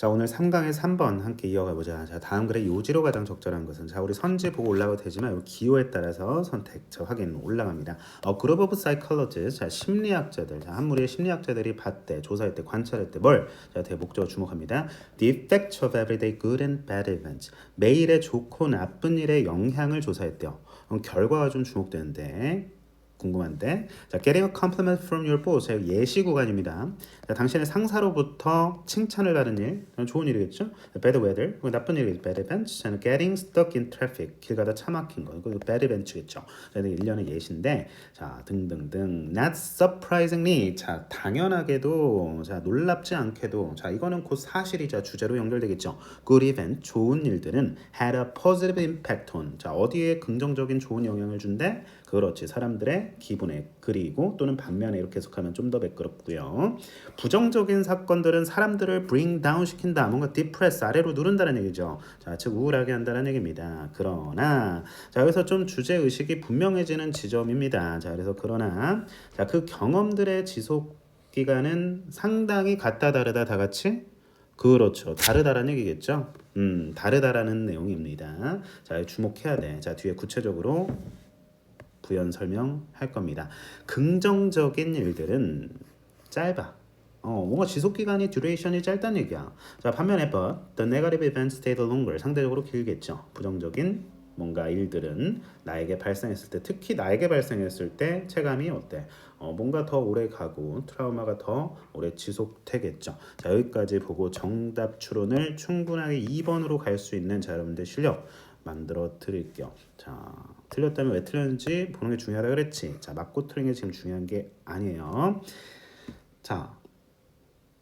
자 오늘 3강의 3번 함께 이어가 보자. 자 다음 글에 요지로 가장 적절한 것은 자 우리 선지 보고 올라가도 되지만 요 기호에 따라서 선택 저 확인 올라갑니다. 어 그룹 오브 사이콜로지스 자 심리학자들 자 한 무리의 심리학자들이 봤대 조사했대 관찰했대 뭘자 대목적으로 주목합니다. The effects of everyday good and bad events 매일의 좋고 나쁜 일의 영향을 조사했대요. 그럼 결과가 좀 주목되는데 궁금한데 자 getting a compliment from your boss 자, 예시 구간입니다 자 당신의 상사로부터 칭찬을 받은 일 좋은 일이겠죠 bad weather 나쁜 일이겠죠 bad 자 getting stuck in traffic 길 가다 차 막힌 거 이거 bad events겠죠 자 일련의 예시인데 자 등등등 not surprisingly 자 당연하게도 자 놀랍지 않게도 자 이거는 곧 사실이자 주제로 연결되겠죠 good event 좋은 일들은 had a positive impact on 자 어디에 긍정적인 좋은 영향을 준대 그렇지 사람들의 기분에 그리고 또는 반면에 이렇게 해석하면 좀 더 매끄럽고요 부정적인 사건들은 사람들을 bring down 시킨다 뭔가 depress 아래로 누른다는 얘기죠 자 즉 우울하게 한다는 얘기입니다 그러나 자 여기서 좀 주제 의식이 분명해지는 지점입니다 자 그래서 그러나 자 그 경험들의 지속 기간은 상당히 같다 다르다 다 같이 그렇죠. 다르다라는 얘기겠죠. 음, 다르다라는 내용입니다. 자, 주목해야 돼. 자, 뒤에 구체적으로 부연 설명할 겁니다. 긍정적인 일들은 짧아. 어, 뭔가 지속 기간이 듀레이션이 짧다는 얘기야. 자, 반면에 but the negative events stayed longer. 상대적으로 길겠죠. 부정적인 뭔가 일들은 나에게 발생했을 때 특히 나에게 발생했을 때 체감이 어때? 어, 뭔가 더 오래 가고 트라우마가 더 오래 지속되겠죠. 자, 여기까지 보고 정답 추론을 충분하게 2번으로 갈 수 있는 자, 여러분들 실력 만들어 드릴게요. 자, 틀렸다면 왜 틀렸는지 보는 게 중요하다 그랬지. 자, 맞고 틀린 게 지금 중요한 게 아니에요. 자,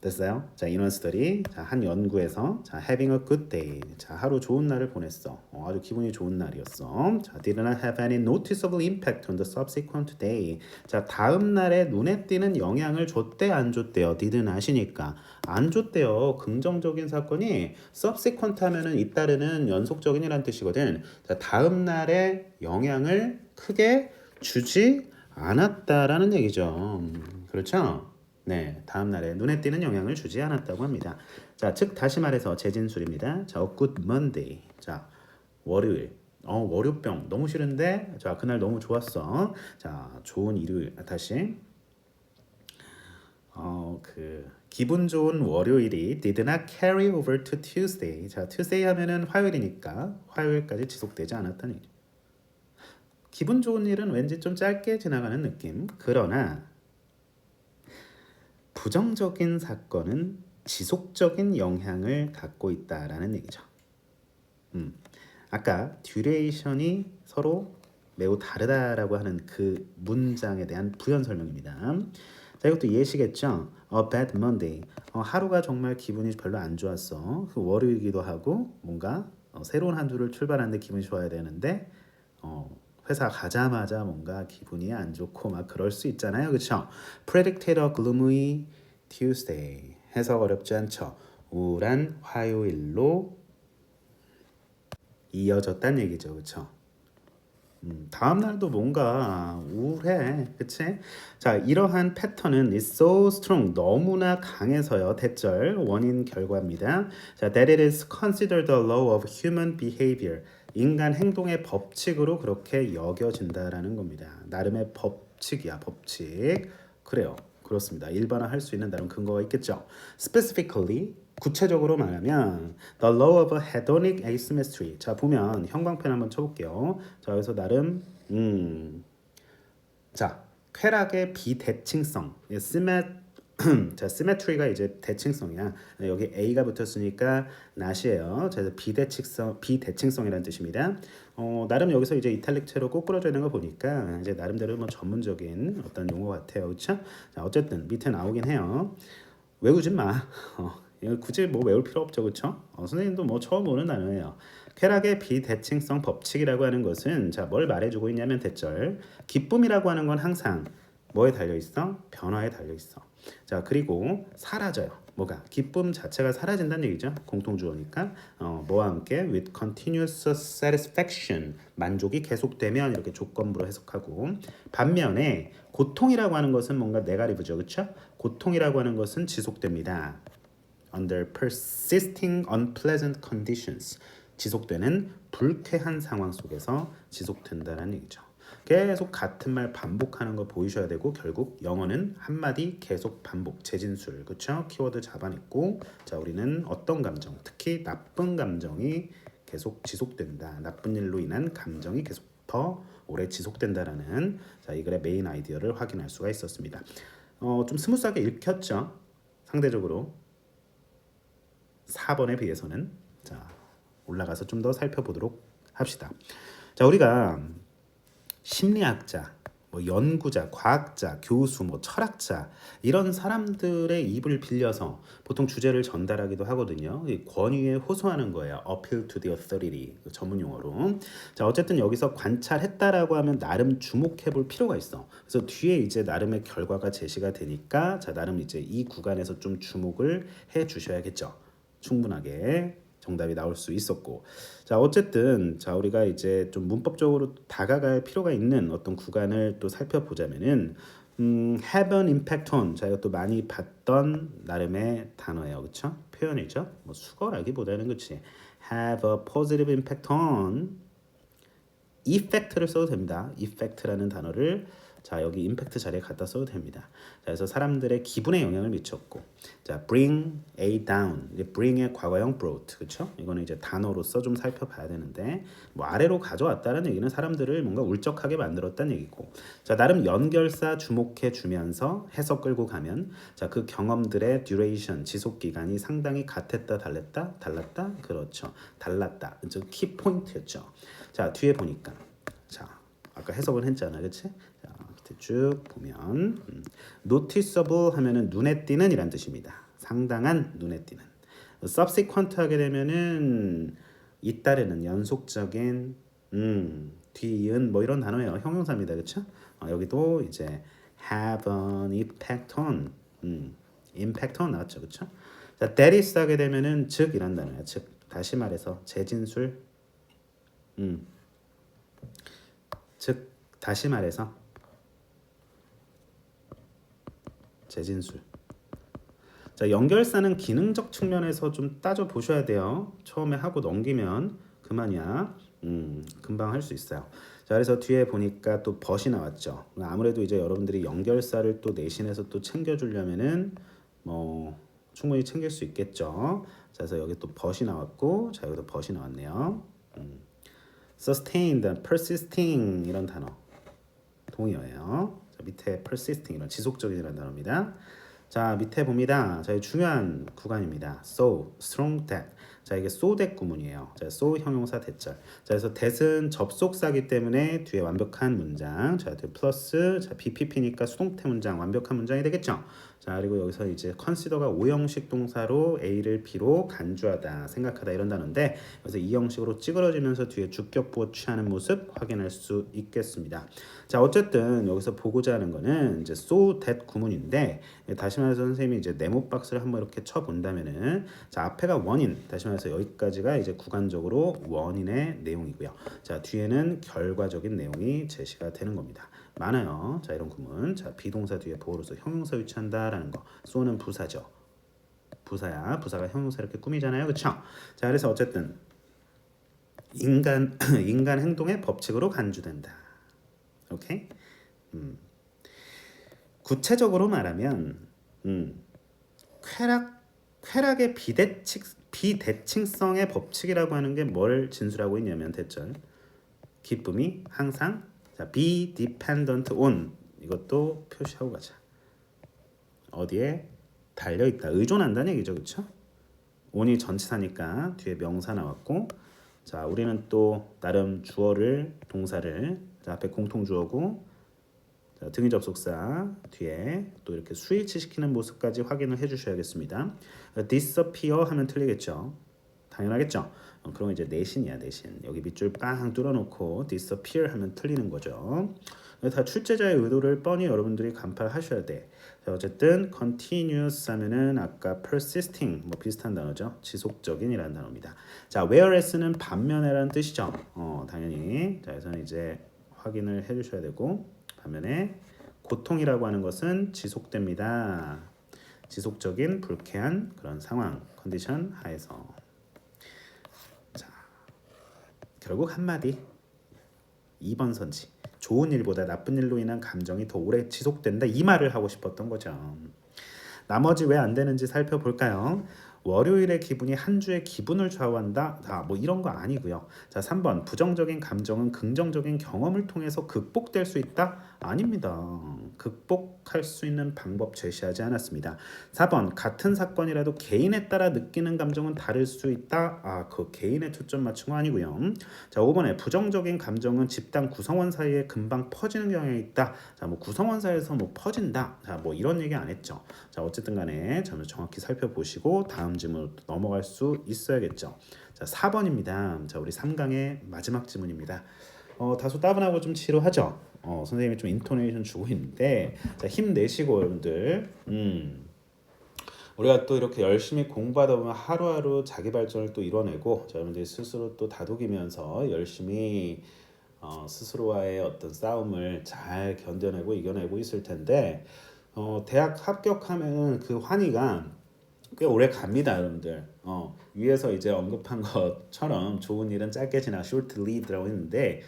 됐어요? 자, 인원 스터디. 자, 한 연구에서 자, having a good day. 자, 하루 좋은 날을 보냈어. 어, 아주 기분이 좋은 날이었어. 자, did not have any noticeable impact on the subsequent day. 자, 다음 날에 눈에 띄는 영향을 줬대 안 줬대요. didn't 하시니까 안 줬대요. 긍정적인 사건이 subsequent 하면은 잇따르는 연속적인이라는 뜻이거든. 자, 다음 날에 영향을 크게 주지 않았다라는 얘기죠. 음, 그렇죠? 네, 다음 날에 눈에 띄는 영향을 주지 않았다고 합니다. 자, 즉 다시 말해서 재진술입니다. 자, a good Monday. 자, 월요일. 어, 월요병 너무 싫은데 자, 그날 너무 좋았어. 자, 좋은 일요일. 아, 다시. 어, 그 기분 좋은 월요일이 did not carry over to Tuesday. 자, Tuesday 하면은 화요일이니까 화요일까지 지속되지 않았다는 얘기. 기분 좋은 일은 왠지 좀 짧게 지나가는 느낌. 그러나 부정적인 사건은 지속적인 영향을 갖고 있다라는 얘기죠. 음, 아까 듀레이션이 서로 매우 다르다라고 하는 그 문장에 대한 부연 설명입니다. 자, 이것도 예시겠죠. A bad Monday. 어, 하루가 정말 기분이 별로 안 좋았어. 그 월요일이기도 하고 뭔가 어, 새로운 한 주를 출발하는데 기분이 좋아야 되는데 어, 회사 가자마자 뭔가 기분이 안 좋고 막 그럴 수 있잖아요. 그렇죠? Predicted gloomy Tuesday. 해석 어렵지 않죠? 우울한 화요일로 이어졌단 얘기죠. 그렇죠? 음, 다음 날도 뭔가 우울해. 그치? 자, 이러한 패턴은 is so strong. 너무나 강해서요. 대절 원인 결과입니다. 자, that it is considered a law of human behavior. 인간 행동의 법칙으로 그렇게 여겨진다라는 겁니다. 나름의 법칙이야, 법칙. 그래요. 그렇습니다. 일반화할 수 있는 나름 근거가 있겠죠. Specifically 구체적으로 말하면 the law of hedonic asymmetry. 자 보면 형광펜 한번 쳐볼게요. 자 여기서 나름 음, 자 쾌락의 비대칭성, 시메 자, 시메트리가 이제 대칭성이야. 여기 A가 붙었으니까 not이에요. 자, 비대칭성, 비대칭성이라는 뜻입니다. 어, 나름 여기서 이제 이탈릭체로 꼬꾸러져 있는 거 보니까 이제 나름대로 뭐 전문적인 어떤 용어 같아요. 그렇죠? 자, 어쨌든 밑에 나오긴 해요. 외우지 마. 어, 굳이 뭐 외울 필요 없죠. 그렇죠? 어, 선생님도 뭐 처음 오는 단어예요. 쾌락의 비대칭성 법칙이라고 하는 것은 자, 뭘 말해주고 있냐면 대절. 기쁨이라고 하는 건 항상 뭐에 달려 있어? 변화에 달려 있어. 자 그리고 사라져요. 뭐가 기쁨 자체가 사라진다는 얘기죠. 공통주어니까 어, 뭐와 함께 with continuous satisfaction 만족이 계속되면 이렇게 조건부로 해석하고 반면에 고통이라고 하는 것은 뭔가 네가리브죠, 그렇죠? 고통이라고 하는 것은 지속됩니다. under persisting unpleasant conditions. 지속되는 불쾌한 상황 속에서 지속된다는 얘기죠. 계속 같은 말 반복하는 거 보이셔야 되고 결국 영어는 한마디 계속 반복 재진술. 그쵸? 키워드 잡아냈고 자 우리는 어떤 감정? 특히 나쁜 감정이 계속 지속된다. 나쁜 일로 인한 감정이 계속 더 오래 지속된다라는 자 이 글의 메인 아이디어를 확인할 수가 있었습니다. 어 좀 스무스하게 읽혔죠? 상대적으로. 4번에 비해서는. 자 올라가서 좀 더 살펴보도록 합시다. 자 우리가 심리학자, 뭐 연구자, 과학자, 교수, 뭐 철학자 이런 사람들의 입을 빌려서 보통 주제를 전달하기도 하거든요. 이 권위에 호소하는 거예요. appeal to the authority 그 전문 용어로. 자 어쨌든 여기서 관찰했다라고 하면 나름 주목해 볼 필요가 있어. 그래서 뒤에 이제 나름의 결과가 제시가 되니까 자 나름 이제 이 구간에서 좀 주목을 해 주셔야겠죠. 충분하게 정답이 나올 수 있었고. 자 어쨌든 자 우리가 이제 좀 문법적으로 다가갈 필요가 있는 어떤 구간을 또 살펴보자면은 음, have an impact on 자 이것도 많이 봤던 나름의 단어예요. 그쵸? 표현이죠. 뭐 수거라기보다는 그치? have a positive impact on effect를 써도 됩니다. effect라는 단어를 자 여기 임팩트 자리에 갖다 써도 됩니다. 자, 그래서 사람들의 기분에 영향을 미쳤고, 자 bring a down, 이제 bring의 과거형 brought, 그렇죠? 이거는 이제 단어로서 좀 살펴봐야 되는데, 뭐 아래로 가져왔다는 얘기는 사람들을 뭔가 울적하게 만들었다는 얘기고, 자 나름 연결사 주목해 주면서 해석 끌고 가면, 자 그 경험들의 duration, 지속 기간이 상당히 같았다, 달랐다, 달랐다, 그렇죠, 달랐다, 키 포인트였죠. 자 뒤에 보니까, 자 아까 해석을 했잖아, 밑에 쭉 보면 음, noticeable 하면은 눈에 띄는 이란 뜻입니다. 상당한 눈에 띄는. subsequent 하게 되면은 잇따르는 연속적인 음, 뒤이은 뭐 이런 단어예요. 형용사입니다. 그렇죠? 어, 여기도 이제 have an impact on 음, impact on 나왔죠. 그렇죠? 자, that is 하게 되면은 즉 이란 단어예요. 즉 다시 말해서 재진술 음. 즉 다시 말해서 재진술. 자 연결사는 기능적 측면에서 좀 따져 보셔야 돼요. 처음에 하고 넘기면 그만이야. 음, 금방 할 수 있어요. 자 그래서 뒤에 보니까 또 벗이 나왔죠. 아무래도 이제 여러분들이 연결사를 또 내신에서 또 챙겨주려면은 뭐 충분히 챙길 수 있겠죠. 자 그래서 여기 또 벗이 나왔고, 자 여기도 벗이 나왔네요. 음. sustained, persisting 이런 단어 동의어예요. 자, 밑에 persisting 이런 지속적이라는 단어입니다. 자 밑에 봅니다. 자 중요한 구간입니다. so, strong that. 자 이게 so that 구문이에요. 자 so 형용사 대절. 자 그래서 that은 접속사기 때문에 뒤에 완벽한 문장. 자 뒤에 플러스 자 BPP니까 수동태 문장 완벽한 문장이 되겠죠. 자 그리고 여기서 이제 consider가 오형식 동사로 A를 B로 간주하다 생각하다 이런 단어인데 그래서 이 형식으로 찌그러지면서 뒤에 주격보 취하는 모습 확인할 수 있겠습니다. 자 어쨌든 여기서 보고자 하는 거는 이제 so that 구문인데 다시 말해서 선생님이 이제 네모 박스를 한번 이렇게 쳐 본다면은 자 앞에가 원인 다시 말해서 여기까지가 이제 구간적으로 원인의 내용이고요. 자 뒤에는 결과적인 내용이 제시가 되는 겁니다. 많아요. 자 이런 구문. 자 비동사 뒤에 보호로서 형용사 유치한다라는 거. 쏘는 부사죠. 부사야. 부사가 형용사 이렇게 꾸미잖아요. 그렇죠? 자 그래서 어쨌든 인간 인간 행동의 법칙으로 간주된다. 오케이? 음. 구체적으로 말하면 음. 쾌락 쾌락의 비대칭 비대칭성의 법칙이라고 하는 게 뭘 진술하고 있냐면 대절 기쁨이 항상 자, be dependent on 이것도 표시하고 가자. 어디에 달려 있다. 의존한다는 얘기죠. 그렇죠? on이 전치사니까 뒤에 명사 나왔고 자, 우리는 또 나름 주어를 동사를 자, 앞에 공통 주어고 자, 등위 접속사 뒤에 또 이렇게 스위치 시키는 모습까지 확인을 해 주셔야겠습니다. disappear 하면 틀리겠죠. 당연하겠죠. 어, 그럼 이제 내신이야 내신. 여기 밑줄 빵 뚫어놓고 disappear 하면 틀리는 거죠. 다 출제자의 의도를 뻔히 여러분들이 간파하셔야 돼. 자, 어쨌든 continuous 하면은 아까 persisting 뭐 비슷한 단어죠. 지속적인이라는 단어입니다. 자, whereas는 반면에라는 뜻이죠. 어, 당연히. 자, 그래서 이제 확인을 해 주셔야 되고 반면에 고통이라고 하는 것은 지속됩니다. 지속적인 불쾌한 그런 상황 컨디션 하에서 자 결국 한마디 2번 선지 좋은 일보다 나쁜 일로 인한 감정이 더 오래 지속된다 이 말을 하고 싶었던 거죠. 나머지 왜 안 되는지 살펴볼까요? 월요일의 기분이 한 주의 기분을 좌우한다. 자, 뭐 이런 거 아니고요. 자, 3번 부정적인 감정은 긍정적인 경험을 통해서 극복될 수 있다? 아닙니다. 극복할 수 있는 방법 제시하지 않았습니다. 4번 같은 사건이라도 개인에 따라 느끼는 감정은 다를 수 있다. 아, 그 개인에 초점 맞춘 거 아니고요. 자, 5번에 부정적인 감정은 집단 구성원 사이에 금방 퍼지는 경향이 있다. 자, 뭐 구성원 사이에서 뭐 퍼진다. 자, 뭐 이런 얘기 안 했죠. 자, 어쨌든 간에 저는 정확히 살펴보시고 다음 질문으로 또 넘어갈 수 있어야겠죠. 자, 4번입니다. 자, 우리 3강의 마지막 질문입니다. 어, 다소 따분하고 좀 지루하죠. 어, 선생님이 좀 인토네이션 주고 있는데 자, 힘내시고 여러분들. 음. 우리가 또 이렇게 열심히 공부하다 보면 하루하루 자기 발전을 또 이뤄내고 자, 여러분들이 스스로 또 다독이면서 열심히 어, 스스로와의 어떤 싸움을 잘 견뎌내고 이겨내고 있을 텐데 어, 대학 합격하면 그 환희가 꽤 오래 갑니다, 여러분들. 어, 위에서 이제 언급한 것처럼 좋은 일은 짧게 지나 short lived라고 했는데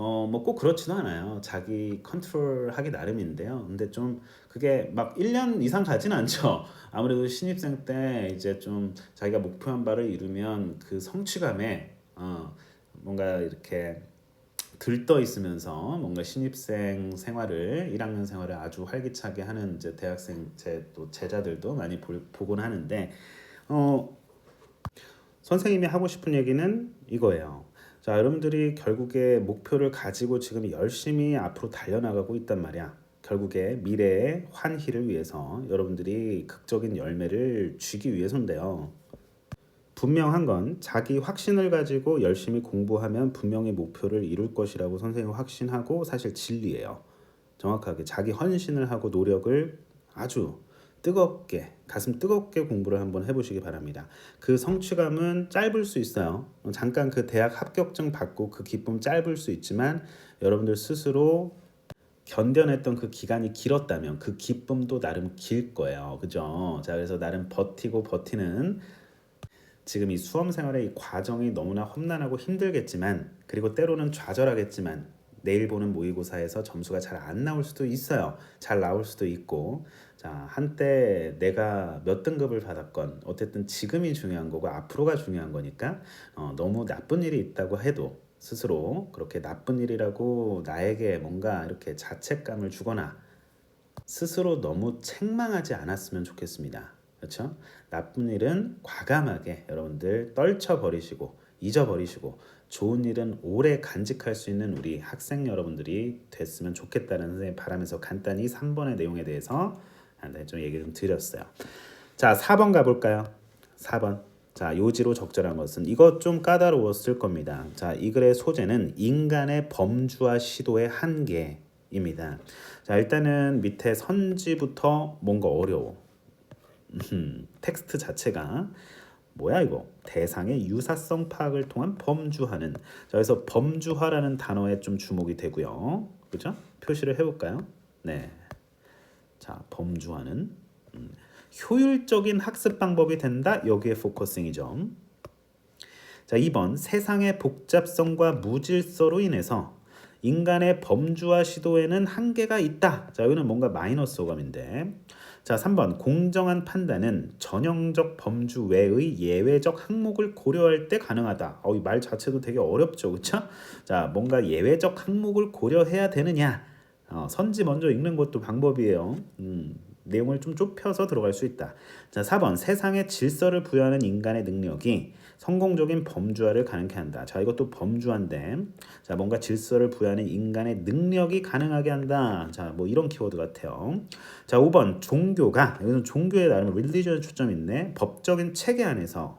어, 뭐 꼭 그렇지도 않아요. 자기 컨트롤 하기 나름인데요. 근데 좀 그게 막 1년 이상 가진 않죠. 아무래도 신입생 때 이제 좀 자기가 목표한 바를 이루면 그 성취감에 어, 뭔가 이렇게 들떠 있으면서 뭔가 신입생 생활을 1학년 생활을 아주 활기차게 하는 이제 대학생 제 또 제자들도 많이 볼, 보곤 하는데 어 선생님이 하고 싶은 얘기는 이거예요. 자, 여러분들이 결국에 목표를 가지고 지금 열심히 앞으로 달려나가고 있단 말이야. 결국에 미래의 환희를 위해서 여러분들이 극적인 열매를 쥐기 위해서인데요. 분명한 건 자기 확신을 가지고 열심히 공부하면 분명히 목표를 이룰 것이라고 선생님 확신하고 사실 진리예요. 정확하게 자기 헌신을 하고 노력을 아주 뜨겁게 가슴 뜨겁게 공부를 한번 해보시기 바랍니다. 그 성취감은 짧을 수 있어요. 잠깐 그 대학 합격증 받고 그 기쁨 짧을 수 있지만 여러분들 스스로 견뎌냈던 그 기간이 길었다면 그 기쁨도 나름 길 거예요. 그죠? 자, 그래서 나름 버티고 버티는 지금 이 수험 생활의 이 과정이 너무나 험난하고 힘들겠지만 그리고 때로는 좌절하겠지만 내일 보는 모의고사에서 점수가 잘 안 나올 수도 있어요. 잘 나올 수도 있고 자 한때 내가 몇 등급을 받았건 어쨌든 지금이 중요한 거고 앞으로가 중요한 거니까 어, 너무 나쁜 일이 있다고 해도 스스로 그렇게 나쁜 일이라고 나에게 뭔가 이렇게 자책감을 주거나 스스로 너무 책망하지 않았으면 좋겠습니다. 그렇죠? 나쁜 일은 과감하게 여러분들 떨쳐 버리시고 잊어버리시고 좋은 일은 오래 간직할 수 있는 우리 학생 여러분들이 됐으면 좋겠다는 바람에서 간단히 3번의 내용에 대해서 좀 얘기 좀 드렸어요. 자, 4번 가볼까요? 4번. 자, 요지로 적절한 것은 이것 좀 까다로웠을 겁니다. 자, 이 글의 소재는 인간의 범주와 시도의 한계입니다. 자, 일단은 밑에 선지부터 뭔가 어려워. 음, 텍스트 자체가 뭐야 이거 대상의 유사성 파악을 통한 범주화는 자 그래서 범주화라는 단어에 좀 주목이 되고요 그죠 표시를 해볼까요 네 자 범주화는 음, 효율적인 학습 방법이 된다 여기에 포커싱이죠 자 2번 세상의 복잡성과 무질서로 인해서 인간의 범주화 시도에는 한계가 있다 자 여기는 뭔가 마이너스 호감인데 자, 3번 공정한 판단은 전형적 범주 외의 예외적 항목을 고려할 때 가능하다. 어, 이 말 자체도 되게 어렵죠, 그렇죠? 자, 뭔가 예외적 항목을 고려해야 되느냐? 어, 선지 먼저 읽는 것도 방법이에요. 음, 내용을 좀 좁혀서 들어갈 수 있다. 자, 4번 세상에 질서를 부여하는 인간의 능력이 성공적인 범주화를 가능케 한다. 자, 이것도 범주화인데, 자, 뭔가 질서를 부여하는 인간의 능력이 가능하게 한다. 자, 뭐 이런 키워드 같아요. 자, 5번 종교가 이거는 종교에 나름 릴리전에 초점 있네. 법적인 체계 안에서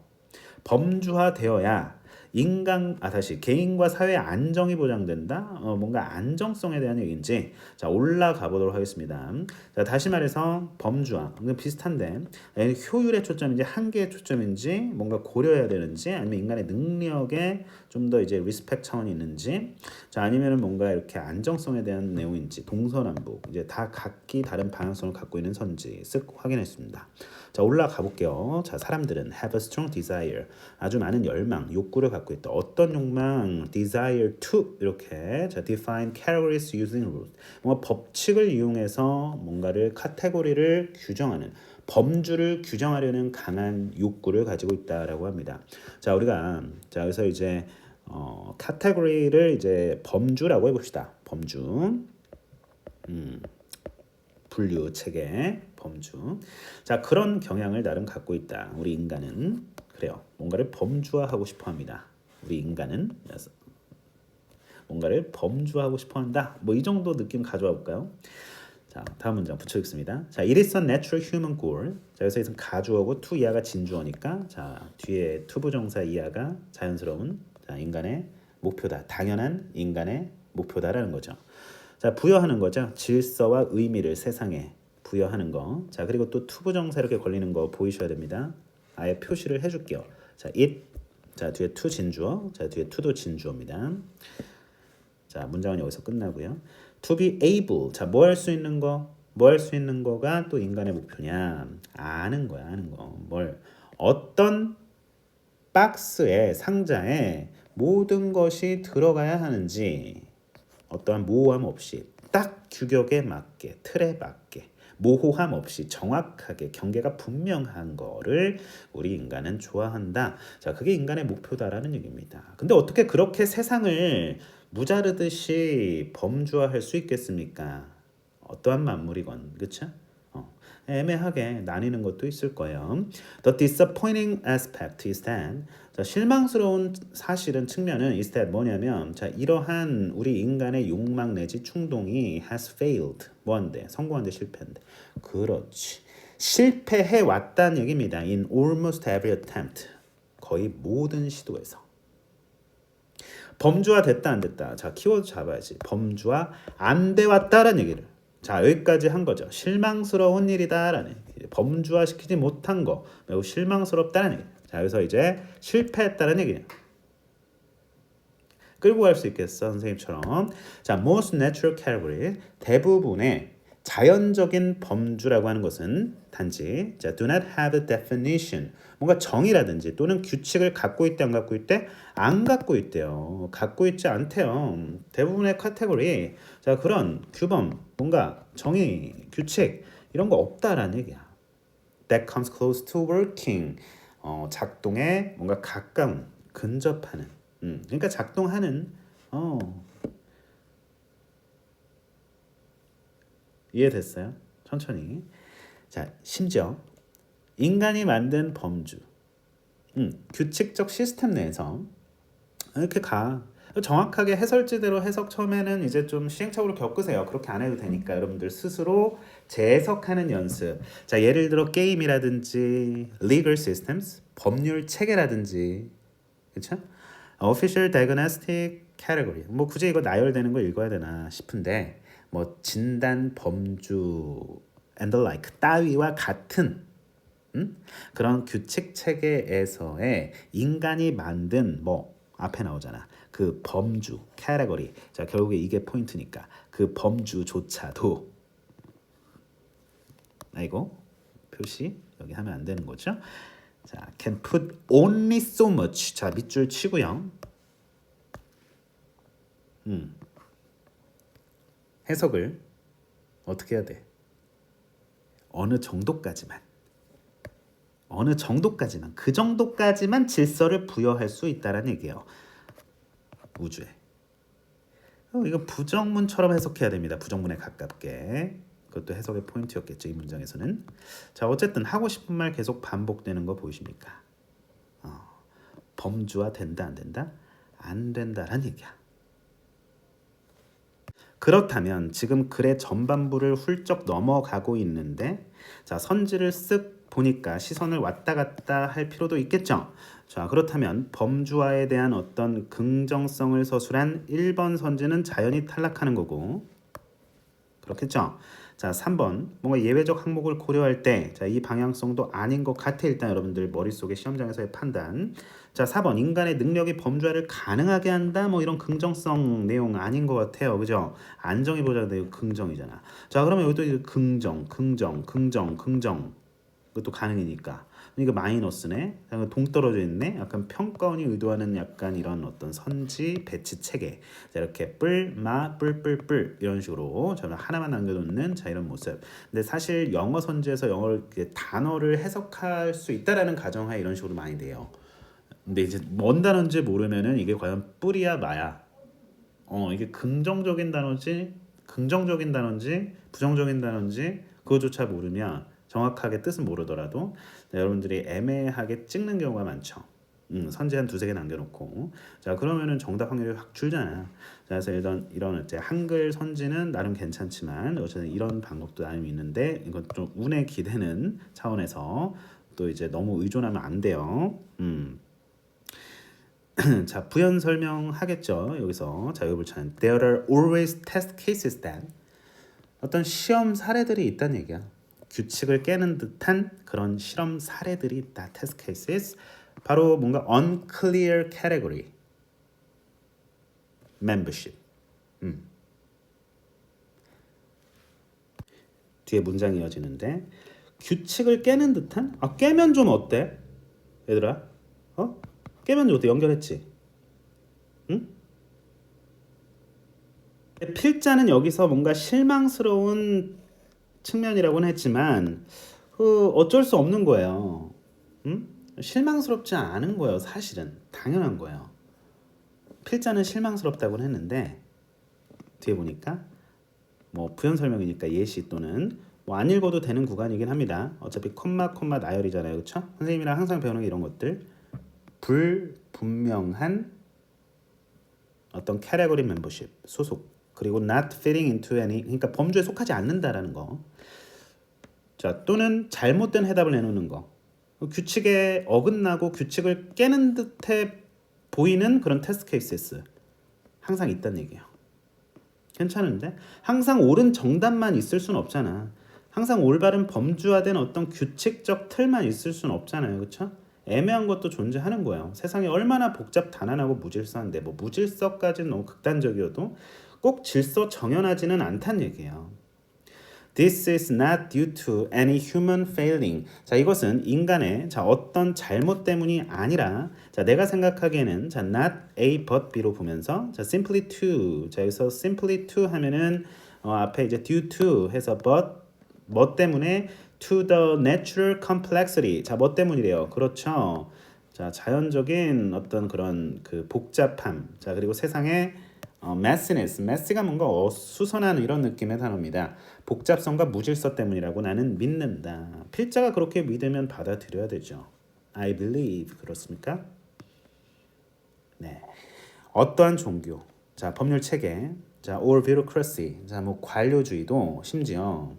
범주화되어야 인간 아 다시 개인과 사회 안정이 보장된다. 어, 뭔가 안정성에 대한 얘기인지 자 올라가 보도록 하겠습니다. 자 다시 말해서 범주와 비슷한데 에, 효율의 초점인지 한계의 초점인지 뭔가 고려해야 되는지 아니면 인간의 능력에 좀 더 이제 리스펙 차원이 있는지 자 아니면은 뭔가 이렇게 안정성에 대한 내용인지 동서남북 이제 다 각기 다른 방향성을 갖고 있는 선지 쓱 확인했습니다. 자 올라가 볼게요. 자 사람들은 have a strong desire 아주 많은 열망, 욕구를 갖고 있다. 어떤 욕망? desire to 이렇게 자 define categories using rules. 뭔가 법칙을 이용해서 뭔가를 카테고리를 규정하는 범주를 규정하려는 강한 욕구를 가지고 있다라고 합니다. 자 우리가 자 여기서 이제 어, 카테고리를 이제 범주라고 해 봅시다. 범주. 음. 분류 체계 범주. 자 그런 경향을 나름 갖고 있다. 우리 인간은 그래요. 뭔가를 범주화하고 싶어 합니다. 우리 인간은 뭔가를 범주화하고 싶어 한다. 뭐 이 정도 느낌 가져와 볼까요? 자 다음 문장 붙여있습니다. 자 it is a natural human goal. 자 여기서 가주어고 to 이하가 진주어니까 자 뒤에 투부정사 이하가 자연스러운 자 인간의 목표다. 당연한 인간의 목표다라는 거죠. 자 부여하는 거죠. 질서와 의미를 세상에 부여하는 거. 자 그리고 또 투부 정사 이렇게 걸리는 거 보이셔야 됩니다. 아예 표시를 해 줄게요. 자 it 자 뒤에 to 진주어. 자 뒤에 to도 진주어입니다. 자 문장은 여기서 끝나고요. To be able 자 뭐 할 수 있는 거? 뭐 할 수 있는 거가 또 인간의 목표냐? 아는 거야 아는 거. 뭘 어떤 박스에 상자에 모든 것이 들어가야 하는지 어떠한 모호함 없이 딱 규격에 맞게 틀에 맞게 모호함 없이 정확하게 경계가 분명한 거를 우리 인간은 좋아한다. 자, 그게 인간의 목표다라는 얘기입니다. 근데 어떻게 그렇게 세상을 무자르듯이 범주화할 수 있겠습니까? 어떠한 만물이건 그렇죠? 어, 애매하게 나뉘는 것도 있을 거예요. The disappointing aspect is that 자, 실망스러운 사실은 측면은 is that 뭐냐면 자 이러한 우리 인간의 욕망 내지 충동이 has failed 뭐한데 성공한데 실패한데 그렇지 실패해 왔다는 얘기입니다. In almost every attempt 거의 모든 시도에서 범주화 됐다 안 됐다. 자 키워드 잡아야지. 범주화 안 돼 왔다라는 얘기를. 자 여기까지 한 거죠. 실망스러운 일이다라는 얘기. 범주화 시키지 못한 거 매우 실망스럽다는 얘기. 자 여기서 이제 실패했다는 얘기예요. 끌고 갈 수 있겠어 선생님처럼. 자 most natural category 대부분의 자연적인 범주라고 하는 것은 단지 자 do not have a definition 뭔가 정의라든지 또는 규칙을 갖고 있대 안 갖고 있대 안 갖고 있대요 갖고 있지 않대요 대부분의 카테고리 자 그런 규범 뭔가 정의 규칙 이런 거 없다라는 얘기야 that comes close to working 어, 작동에 뭔가 가까운 근접하는 음, 그러니까 작동하는 어, 이해됐어요? 천천히. 자, 심지어 인간이 만든 범주, 음, 규칙적 시스템 내에서 이렇게 가. 정확하게 해설지대로 해석 처음에는 이제 좀 시행착오를 겪으세요. 그렇게 안 해도 되니까 여러분들 스스로 재해석하는 연습. 자, 예를 들어 게임이라든지 legal systems, 법률 체계라든지 그렇죠? official diagnostic category. 뭐 굳이 이거 나열되는 거 읽어야 되나 싶은데 뭐 진단 범주 and the like 따위와 같은 음? 그런 규칙 체계에서의 인간이 만든 뭐 앞에 나오잖아 그 범주 캐러거리 자 결국에 이게 포인트니까 그 범주조차도 아이고 표시 여기 하면 안 되는 거죠 자 can put only so much 자 밑줄 치고요 음 해석을 어떻게 해야 돼? 어느 정도까지만. 어느 정도까지만. 그 정도까지만 질서를 부여할 수 있다라는 얘기예요. 우주에. 어, 이거 부정문처럼 해석해야 됩니다. 부정문에 가깝게. 그것도 해석의 포인트였겠죠. 이 문장에서는. 자, 어쨌든 하고 싶은 말 계속 반복되는 거 보이십니까? 어, 범주화 된다 안 된다? 안 된다라는 얘기야. 그렇다면 지금 글의 전반부를 훌쩍 넘어가고 있는데 자 선지를 쓱 보니까 시선을 왔다 갔다 할 필요도 있겠죠. 자, 그렇다면 범주화에 대한 어떤 긍정성을 서술한 1번 선지는 자연히 탈락하는 거고 그렇겠죠. 자, 3번 뭔가 예외적 항목을 고려할 때 자, 이 방향성도 아닌 것 같아 일단 여러분들 머릿속에 시험장에서의 판단. 자, 4번 인간의 능력이 범주화를 가능하게 한다. 뭐 이런 긍정성 내용 아닌 것 같아요. 그죠? 안정이 보자는데 긍정이잖아. 자, 그러면 여기도 이제 긍정, 긍정, 긍정, 긍정. 그것도 가능이니까. 이거 마이너스네. 동떨어져 있네. 약간 평가원이 의도하는 약간 이런 어떤 선지 배치 체계. 자, 이렇게 뿔, 마, 뿔, 뿔, 뿔 이런 식으로 저는 하나만 남겨놓는 자 이런 모습. 근데 사실 영어 선지에서 이렇게 단어를 해석할 수 있다라는 가정하에 이런 식으로 많이 돼요. 근데 이제 뭔 단어인지 모르면은 이게 과연 뿔이야 마야. 어 이게 긍정적인 단어인지 긍정적인 단어인지 부정적인 단어인지 그거조차 모르면 정확하게 뜻은 모르더라도 네, 여러분들이 애매하게 찍는 경우가 많죠. 음, 선지 한 두세 개 남겨놓고 자 그러면은 정답 확률이 확 줄잖아요. 자, 그래서 이런 이런 이제 한글 선지는 나름 괜찮지만 어쨌든 이런 방법도 나름 있는데 이건 좀 운에 기대는 차원에서 또 이제 너무 의존하면 안 돼요. 음. 자 부연 설명하겠죠 여기서 자 여기 보면 there are always test cases that 어떤 시험 사례들이 있다는 얘기야. 규칙을 깨는 듯한 그런 실험 사례들이 있다. test cases. 바로 뭔가 unclear category membership. 음. 뒤에 문장이 이어지는데 규칙을 깨는 듯한 아 깨면 좀 어때? 얘들아. 어? 깨면 좀 어때? 연결했지? 응? 필자는 여기서 뭔가 실망스러운 측면이라고는 했지만 그 어쩔 수 없는 거예요. 음? 실망스럽지 않은 거예요. 사실은 당연한 거예요. 필자는 실망스럽다고는 했는데 뒤에 보니까 뭐 부연 설명이니까 예시 또는 뭐 안 읽어도 되는 구간이긴 합니다. 어차피 콤마 콤마 나열이잖아요, 그렇죠? 선생님이랑 항상 배우는 게 이런 것들 불분명한 어떤 캐테고리 멤버십 소속 그리고 not fitting into any 그러니까 범주에 속하지 않는다라는 거. 자 또는 잘못된 해답을 내놓는 거. 규칙에 어긋나고 규칙을 깨는 듯해 보이는 그런 테스트 케이스스 항상 있다는 얘기예요. 괜찮은데 항상 옳은 정답만 있을 수는 없잖아. 항상 올바른 범주화된 어떤 규칙적 틀만 있을 수는 없잖아요, 그렇죠? 애매한 것도 존재하는 거예요. 세상이 얼마나 복잡 단안하고 무질서한데 뭐 무질서까지는 너무 극단적이어도 꼭 질서 정연하지는 않다는 얘기예요. This is not due to any human failing. 자, 이것은 인간의 자, 어떤 잘못 때문이 아니라 자, 내가 생각하기에는 자, not A but B로 보면서 자, simply to. 자, 여기서 simply to 하면은 어, 앞에 이제 due to 해서 but 뭐 때문에 to the natural complexity. 자, 뭐 때문이래요? 그렇죠. 자, 자연적인 어떤 그런 그 복잡함. 자, 그리고 세상에 어, messiness, mess가 뭔가 어수선한 이런 느낌의 단어입니다. 복잡성과 무질서 때문이라고 나는 믿는다. 필자가 그렇게 믿으면 받아들여야 되죠. I believe 그렇습니까? 네. 어떠한 종교, 자 법률 체계, 자 or bureaucracy, 자뭐 관료주의도 심지어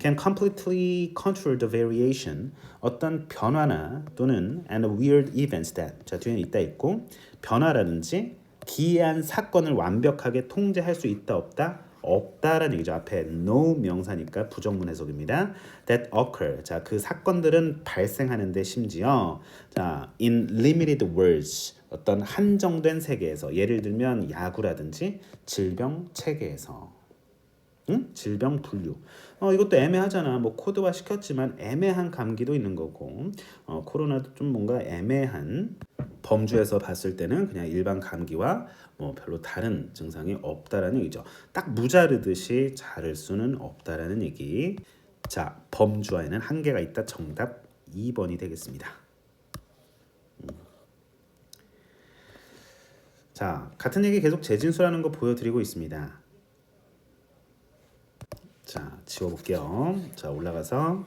can completely control the variation 어떤 변화나 또는 and weird events that 자 뒤에 있다 있고 변화라든지 기이한 사건을 완벽하게 통제할 수 있다 없다 없다라는 얘기죠. 앞에 no 명사니까 부정문 해석입니다. that occur. 자, 그 사건들은 발생하는데 심지어 자, in limited words. 어떤 한정된 세계에서 예를 들면 야구라든지 질병 체계에서 응? 질병 분류. 어, 이것도 애매하잖아. 뭐 코드화 시켰지만 애매한 감기도 있는 거고, 어, 코로나도 좀 뭔가 애매한 범주에서 봤을 때는 그냥 일반 감기와 뭐 별로 다른 증상이 없다라는 얘기죠. 딱 무자르듯이 자를 수는 없다라는 얘기. 자, 범주화에는 한계가 있다. 정답 2번이 되겠습니다. 음. 자, 같은 얘기 계속 재진수라는 거 보여드리고 있습니다. 자, 지워볼게요. 자, 올라가서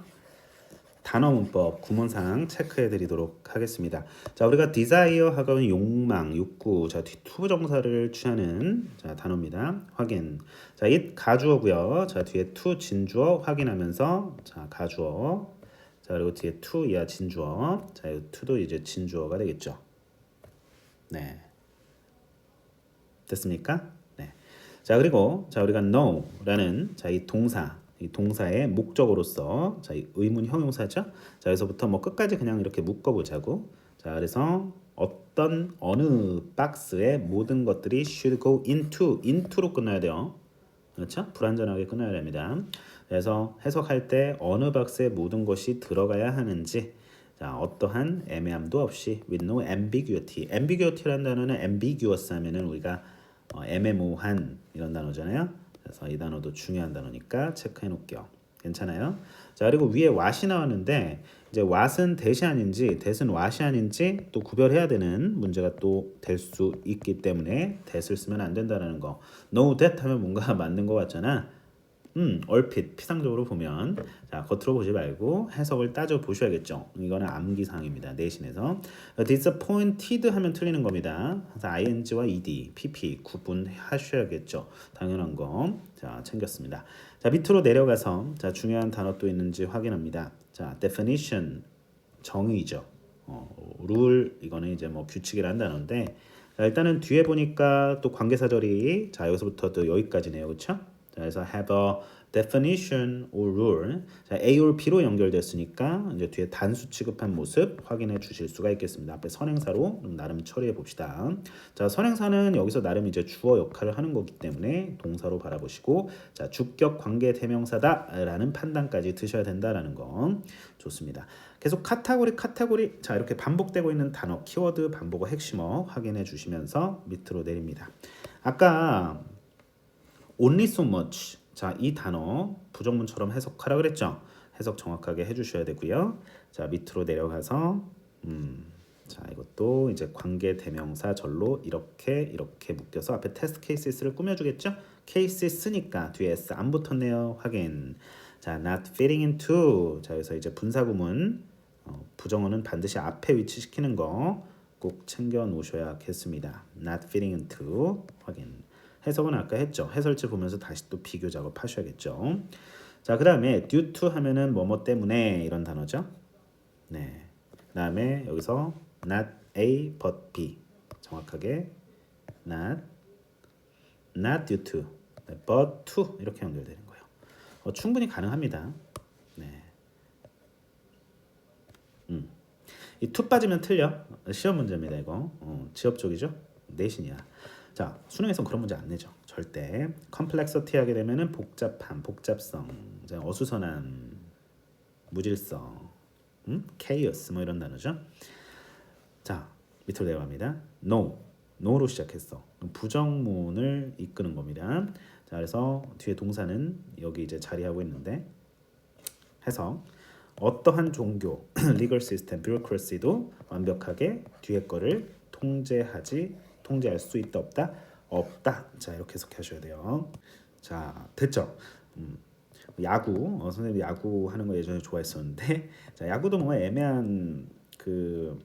단어 문법 구문상 체크해 드리도록 하겠습니다. 자, 우리가 desire 하고는 욕망, 욕구. 자, 투부 정사를 취하는 자, 단어입니다. 확인. 자, it 가주어고요. 자, 뒤에 to 진주어 확인하면서 자, 가주어. 자 그리고 뒤에 to 이하 진주어. 자, 이 to도 이제 진주어가 되겠죠. 네. 됐습니까? 네. 자 그리고 자 우리가 know라는 자 이 동사 이 동사의 목적으로서 자이 의문 형용사죠. 자 여기서부터 뭐 끝까지 그냥 이렇게 묶어 보자고. 자 그래서 어떤 어느 박스에 모든 것들이 should go into into로 끝나야 돼요. 그렇죠? 불완전하게 끝나야 됩니다. 그래서 해석할 때 어느 박스에 모든 것이 들어가야 하는지 자 어떠한 애매함도 없이 with no ambiguity. ambiguity라는 단어는 ambiguous 하면은 우리가 어, 애매모호한 이런 단어잖아요. 그래서 이 단어도 중요한 단어니까 체크해 놓을게요. 괜찮아요? 자 그리고 위에 what이 나왔는데 이제 what은 대시 아닌지 that은 what이 아닌지 또 구별해야 되는 문제가 또 될 수 있기 때문에 that을 쓰면 안 된다는 거. no that 하면 뭔가 맞는 것 같잖아. 음, 얼핏 피상적으로 보면 자 겉으로 보지 말고 해석을 따져 보셔야겠죠. 이거는 암기사항입니다. 내신에서 disappointed 하면 틀리는 겁니다. 그래서 ing와 ed, pp 구분하셔야겠죠. 당연한 거. 자 챙겼습니다. 자 밑으로 내려가서 자 중요한 단어 또 있는지 확인합니다. 자 definition 정의죠. 어, 룰 이거는 이제 뭐 규칙이라는 단어인데 자, 일단은 뒤에 보니까 또 관계사절이 자 여기서부터 또 여기까지네요, 그렇죠? 자, 그래서 have a definition or rule. 자, A or B로 연결됐으니까 이제 뒤에 단수 취급한 모습 확인해 주실 수가 있겠습니다. 앞에 선행사로 좀 나름 처리해 봅시다. 자, 선행사는 여기서 나름 이제 주어 역할을 하는 거기 때문에 동사로 바라보시고 자, 주격 관계 대명사다라는 판단까지 드셔야 된다라는 거 좋습니다. 계속 카테고리 카테고리 자 이렇게 반복되고 있는 단어 키워드 반복어 핵심어 확인해 주시면서 밑으로 내립니다. 아까 only so much. 자, 이 단어 부정문처럼 해석하라 그랬죠? 해석 정확하게 해 주셔야 되고요. 자, 밑으로 내려가서 음. 자, 이것도 이제 관계 대명사 절로 이렇게 이렇게 묶여서 앞에 테스트 케이스를 꾸며 주겠죠? 케이스 쓰니까 뒤에 s 안 붙었네요. 확인. 자, not fitting into. 자, 여기서 이제 분사 구문 어, 부정어는 반드시 앞에 위치시키는 거 꼭 챙겨 놓으셔야겠습니다. not fitting into 확인. 해석은 아까 했죠. 해설지 보면서 다시 또 비교 작업 하셔야겠죠. 자, 그 다음에 due to 하면은 뭐뭐 때문에 이런 단어죠. 네. 그 다음에 여기서 not A but B 정확하게 not not due to 네, but to 이렇게 연결되는 거예요. 어, 충분히 가능합니다. 네. 음. 이투 빠지면 틀려. 시험 문제입니다 이거. 어, 지업 쪽이죠. 내신이야. 자 수능에선 그런 문제 안 내죠. 절대. 컴플렉서티 하게 되면은 복잡함, 복잡성, 어수선함, 무질성, 음? 케이오스 뭐 이런 단어죠. 자 밑으로 내려갑니다. No, no로 시작했어. 부정문을 이끄는 겁니다. 자 그래서 뒤에 동사는 여기 이제 자리하고 있는데 해서 어떠한 종교, legal system, bureaucracy도 완벽하게 뒤에 거를 통제하지 통제할 수 있다 없다 없다. 자 이렇게 해석하셔야 돼요. 자 됐죠. 음, 야구 어, 선생님 야구 하는 거 예전에 좋아했었는데 자 야구도 뭐 애매한 그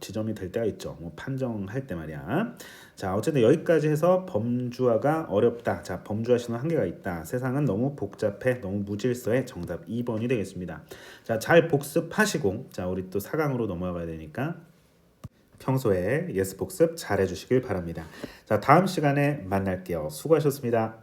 지점이 될 때가 있죠. 뭐 판정할 때 말이야. 자, 어쨌든 여기까지 해서 범주화가 어렵다. 자, 범주화시는 한계가 있다. 세상은 너무 복잡해, 너무 무질서해. 정답 2번이 되겠습니다. 자, 잘 복습하시고, 자, 우리 또 4강으로 넘어가야 되니까 평소에 예스 복습 잘 해주시길 바랍니다. 자, 다음 시간에 만날게요. 수고하셨습니다.